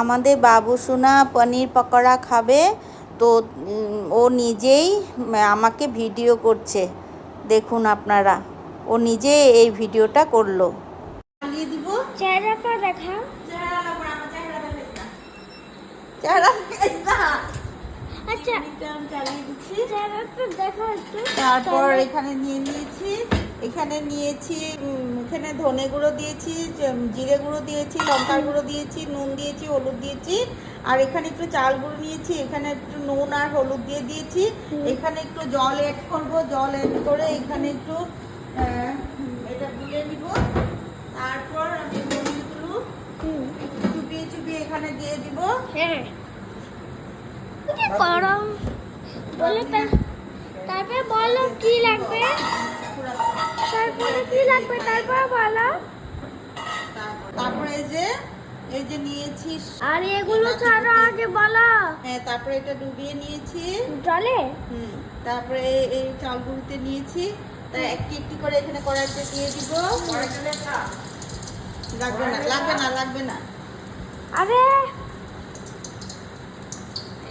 আমাদের বাবুসোনা পনির পকোড়া খাবে তো ও নিজেই আমাকে ভিডিও করছে। দেখুন আপনারা ও নিজে এই ভিডিওটা করল। চালিয়ে চেহারাটা দেখা চেহারা তারপর এখানে নিয়ে নিয়েছি। এখানে নিয়েছি এখানে ধনে গুঁড়ো দিয়েছি জিরে গুঁড়ো দিয়েছি লঙ্কার গুঁড়ো দিয়েছি নুন দিয়েছি হলুদ দিয়েছি। আর এখানে একটু চাল গুঁড়ো নিয়েছি এখানে একটু নুন আর হলুদ দিয়ে দিয়েছি। এখানে একটু জল অ্যাড করব জল অ্যাড করে এখানে একটু এটা গুলে নিব। তারপর আমি চুপিয়ে চুপিয়ে এখানে দিয়ে দিব। হ্যাঁ। করো বলে তারপরে বলো কি লাগবে? তারপরে কি লাগবে? তারপরে বলো। তারপরে যে এই যে নিয়েছি আর এগুলো ছাড়া আগে বলো। হ্যাঁ তারপরে এটা ডুবিয়ে নিয়েছি। জলে? হুম তারপরে এই- এই চালগুলোতে নিয়েছি। তা একটি একটি করে এখানে কড়াইতে দিয়ে দিব। লাগবে না লাগবে না লাগবে না। আরে!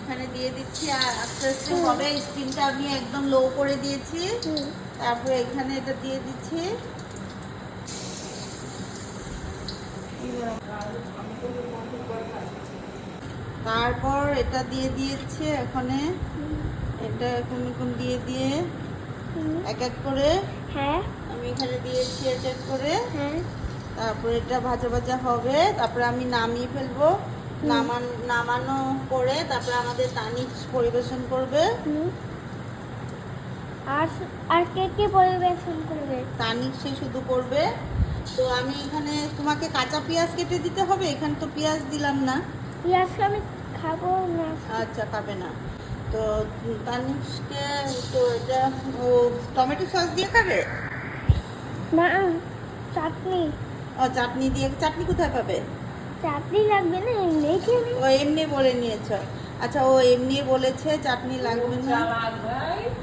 এখানে দিয়ে দিচ্ছি আর আস্তে আস্তে হবে। স্টিমটা আমি একদম লো করে দিয়েছি। তারপরে এখানে এটা দিয়ে দিচ্ছি। তারপর এটা দিয়ে দিয়েছে এখানে। এটা এরকম এরকম দিয়ে দিয়ে? এক এক করে। হ্যাঁ। আমি এখানে দিয়েছি এক এক করে। হ্যাঁ। তারপরে এটা ভাজা ভাজা হবে। তারপরে আমি নামিয়ে ফেলব। নামান নামানো করে তারপরে আমাদের তানিক পরিবেশন করবে। আর আর কে কে পরিবেশন করবে? তানিক সে শুধু করবে। তো আমি এখানে তোমাকে কাঁচা পেঁয়াজ কেটে দিতে হবে এখানে তো পেঁয়াজ দিলাম না। পেঁয়াজকে আমি খাব না। আচ্ছা খাবে না। তো তানিককে তো এটা ও টমেটো সস দিয়ে খাবে? না চাটনি। ও চাটনি দিয়ে চাটনি কোথায় পাবে? চাটনি লাগবে না? এমনি। ও এমনি বলে নিয়েছ। আচ্ছা ও এমনি বলেছে চাটনি লাগবে না।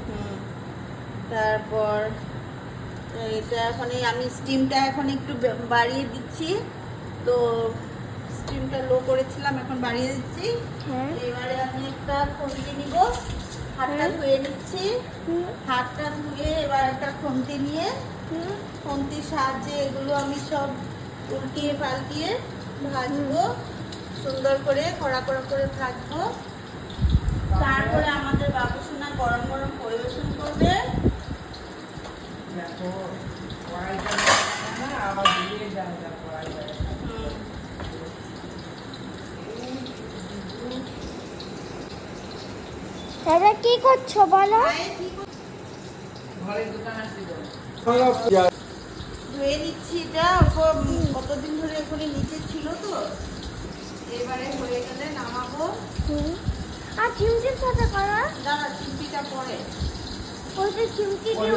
হুম। তারপর এটা এখন আমি স্টিমটা এখন একটু বাড়িয়ে দিচ্ছি। তো স্টিমটা লো করেছিলাম এখন বাড়িয়ে দিচ্ছি। হ্যাঁ। এবারে আমি একটা খুন্তি নিব। হাতটা হ্যাঁ। ধুয়ে নিচ্ছি। হাতটা ধুয়ে এবার একটা খুন্তি নিয়ে। হুম, খুন্তির সাহায্যে এগুলো আমি সব উল্টিয়ে পাল্টিয়ে ভাজবো। সুন্দর করে কড়া কড়া করে ভাজবো। তারপরে আমাদের বাবুসোনা গরম গরম পরিবেশন করবে। দাদা কি করছ বলো? ধুয়ে নিচ্ছি এটা ওরকম কতদিন ধরে ওখানে নিচে ছিল তো এবারে হয়ে গেলে নামাবো হুম। আর চিমটির সাথে করা? দাদা চিমটিটা পরে। ওই যে চিমটি দিয়ে